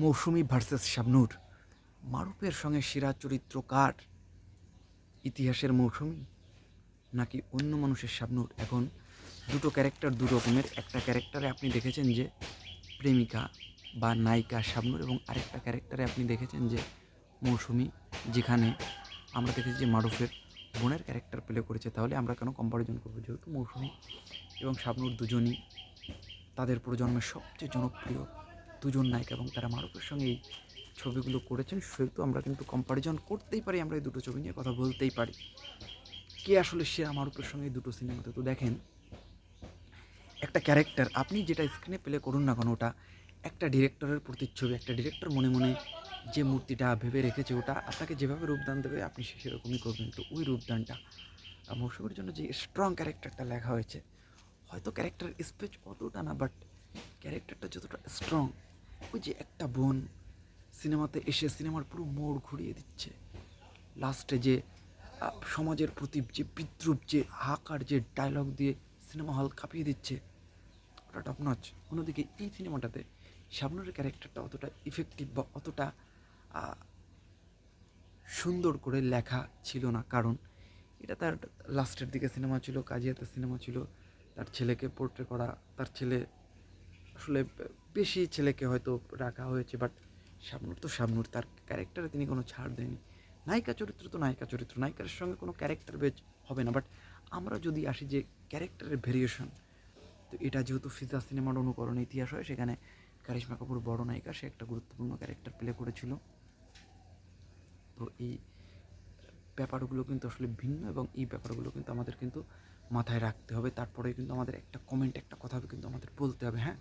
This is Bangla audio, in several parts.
মৌসুমি ভার্সেস শাবনূর মারুফের সঙ্গে সেরা চরিত্র কার ইতিহাসের মৌসুমি, নাকি অন্য মানুষের শাবনূর? এখন দুটো ক্যারেক্টার, দু রকমের। একটা ক্যারেক্টারে আপনি দেখেছেন যে প্রেমিকা বা নায়িকা শাবনূর এবং আরেকটা ক্যারেক্টারে আপনি দেখেছেন যে মৌসুমি, যেখানে আমরা দেখেছি যে মারুফের বোনের ক্যারেক্টার প্লে করেছে। তাহলে আমরা কেন কম্পারিজন করব? যেহেতু মৌসুমি এবং শাবনূর দুজনই তাদের প্রজন্মের সবচেয়ে জনপ্রিয় দুজন নায়ক এবং তারা মারুফের সঙ্গে এই ছবিগুলো করেছেন সেহেতু আমরা কিন্তু কম্পারিজন করতেই পারি, আমরা এই দুটো ছবি নিয়ে কথা বলতেই পারি। কে আসলে সেরা মারুফের সঙ্গে এই দুটো সিনেমাতে? তো দেখেন, একটা ক্যারেক্টার আপনি যেটা স্ক্রিনে প্লে করুন না কেন, ওটা একটা ডিরেক্টরের প্রতিচ্ছবি, একটা ডিরেক্টর মনে মনে যে মূর্তিটা ভেবে রেখেছে, ওটা আপনাকে যেভাবে রূপদান দেবে, আপনি সে সেরকমই করবেন। তো ওই রূপদানটা, মৌসুমীর জন্য যে স্ট্রং ক্যারেক্টারটা লেখা হয়েছে, হয়তো ক্যারেক্টার স্পেচ অতটা না বাট ক্যারেক্টারটা যতটা স্ট্রং ওই যে একটা বোন সিনেমাতে এসে সিনেমার পুরো মোড় ঘুরিয়ে দিচ্ছে। লাস্টে যে সমাজের প্রতি যে বিদ্রুপ, যে হাকার যে ডায়লগ দিয়ে সিনেমা হল কাঁপিয়ে দিচ্ছে, ওটা টপ নচ অন্যদিকে এই সিনেমাটাতে শাবনুরের ক্যারেক্টারটা অতটা ইফেক্টিভ বা অতটা সুন্দর করে লেখা ছিল না। কারণ এটা তার লাস্টের দিকে সিনেমা ছিল, কাজিয়াতে সিনেমা ছিল, তার ছেলেকে পোর্ট্রে করা, তার ছেলে আসলে বেশি ছেলেকে হয়তো রাখা হয়েছে বাট শাবনুর তো শাবনুর তার ক্যারেক্টারে তিনি কোনো ছাড় দেয়নি নায়িকা চরিত্র তো নায়িকা চরিত্র, নায়িকার সঙ্গে কোনো ক্যারেক্টার বেজ হবে না বাট আমরা যদি আসি যে ক্যারেক্টারের ভেরিয়েশন তো এটা যেহেতু ফিজা সিনেমার অনুকরণ ইতিহাস হয়, সেখানে কারিশমা কাপুর বড় নায়িকা, সে একটা গুরুত্বপূর্ণ ক্যারেক্টার প্লে করেছিল। তো এই ব্যাপারগুলো কিন্তু আসলে ভিন্ন এবং এই ব্যাপারগুলো কিন্তু আমাদের কিন্তু মাথায় রাখতে হবে। তারপরে কিন্তু আমাদের একটা কমেন্ট একটা কথা কিন্তু আমাদের বলতে হবে হ্যাঁ?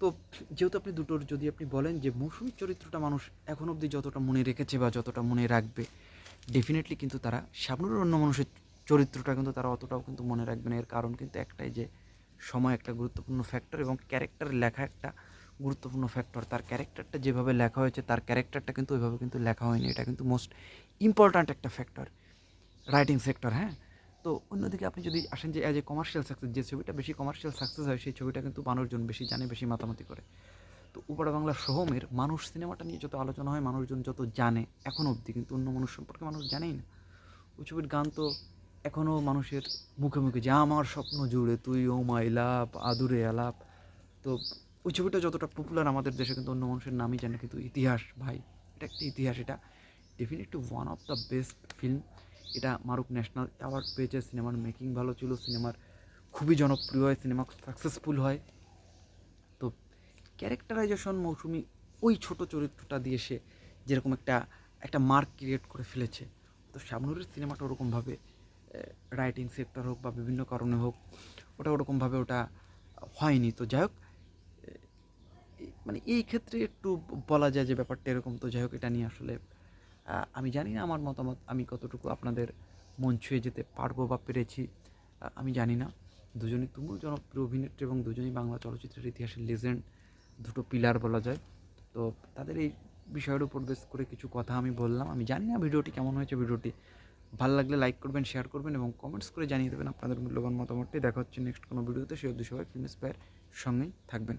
তো যেহেতু আপনি দুটোর যদি আপনি বলেন যে মৌসুমী চরিত্রটা মানুষ এখন অবধি যতটা মনে রেখেছে বা যতটা মনে রাখবে ডেফিনেটলি কিন্তু তারা শাবনুরের অন্য মানুষের চরিত্রটা কিন্তু তারা অতটাও কিন্তু মনে রাখবে না। এর কারণ কিন্তু একটাই যে সময় একটা গুরুত্বপূর্ণ ফ্যাক্টর এবং ক্যারেক্টার লেখা একটা গুরুত্বপূর্ণ ফ্যাক্টর তার ক্যারেক্টারটা যেভাবে লেখা হয়েছে, তার ক্যারেক্টারটা কিন্তু ওইভাবে কিন্তু লেখা হয়নি। এটা কিন্তু মোস্ট ইম্পর্ট্যান্ট একটা ফ্যাক্টর রাইটিং সেক্টর হ্যাঁ? তো অন্যদিকে আপনি যদি আসেন যে অ্যাজ এ কমার্শিয়াল সাকসেস যে ছবিটা বেশি কমার্শিয়াল সাকসেস হয়, সেই ছবিটা কিন্তু মানুষজন বেশি জানে, বেশি মাতামাতি করে। তো উপরা বাংলা সোহমের মানুষ সিনেমাটা নিয়ে যত আলোচনা হয়, মানুষজন যত জানে এখন অবধি, কিন্তু অন্য মানুষ সম্পর্কে মানুষ জানেই না। ওই ছবির গান তো এখনও মানুষের মুখে মুখে যে, আমার স্বপ্ন জুড়ে তুই, ও মাই লাভ, আদুরে আলাপ। তো ওই ছবিটা যতটা পপুলার আমাদের দেশে, কিন্তু অন্য মানুষের নামই জানে, কিন্তু ইতিহাস, ভাই, এটা একটা ইতিহাস, এটা definitely one of the best film এটা মারুক ন্যাশনাল অ্যাওয়ার্ড পেয়েছে সিনেমার মেকিং ভালো ছিল সিনেমার খুবই জনপ্রিয় হয় সিনেমা সাকসেসফুল হয়। তো ক্যারেক্টারাইজেশন মৌসুমি ওই ছোট চরিত্রটা দিয়ে সে যেরকম একটা একটা মার্ক ক্রিয়েট করে ফেলেছে। তো শাবনুরের সিনেমাটা ওরকমভাবে রাইটিং সেক্টর হোক বা বিভিন্ন কারণে হোক, ওটা ওরকমভাবে ওটা হয়নি। তো যাই হোক মানে এই ক্ষেত্রে একটু বলা যায় যে ব্যাপারটা এরকম। তো যাই হোক, এটা নিয়ে আসলে আমি জানি না আমার মতামত, আমি কতটুকু আপনাদের মন ছুঁয়ে যেতে পারব বা পেরেছি আমি জানি না। দুজনই তুমুল জনপ্রিয় অভিনেত্রী এবং দুজনই বাংলা চলচ্চিত্রের ইতিহাসের লেজেন্ড দুটো পিলার বলা যায়। তো তাদের এই বিষয়ের উপর বেশ করে কিছু কথা আমি বললাম। আমি জানি না ভিডিওটি কেমন হয়েছে, ভিডিওটি ভালো লাগলে লাইক করবেন শেয়ার করবেন এবং কমেন্টস করে জানিয়ে দেবেন আপনাদের মূল্যবান মতামতটি। দেখা হচ্ছে নেক্সট কোনো ভিডিওতে। সেই অবধি সবাই স্পায়ার সঙ্গেই থাকবেন।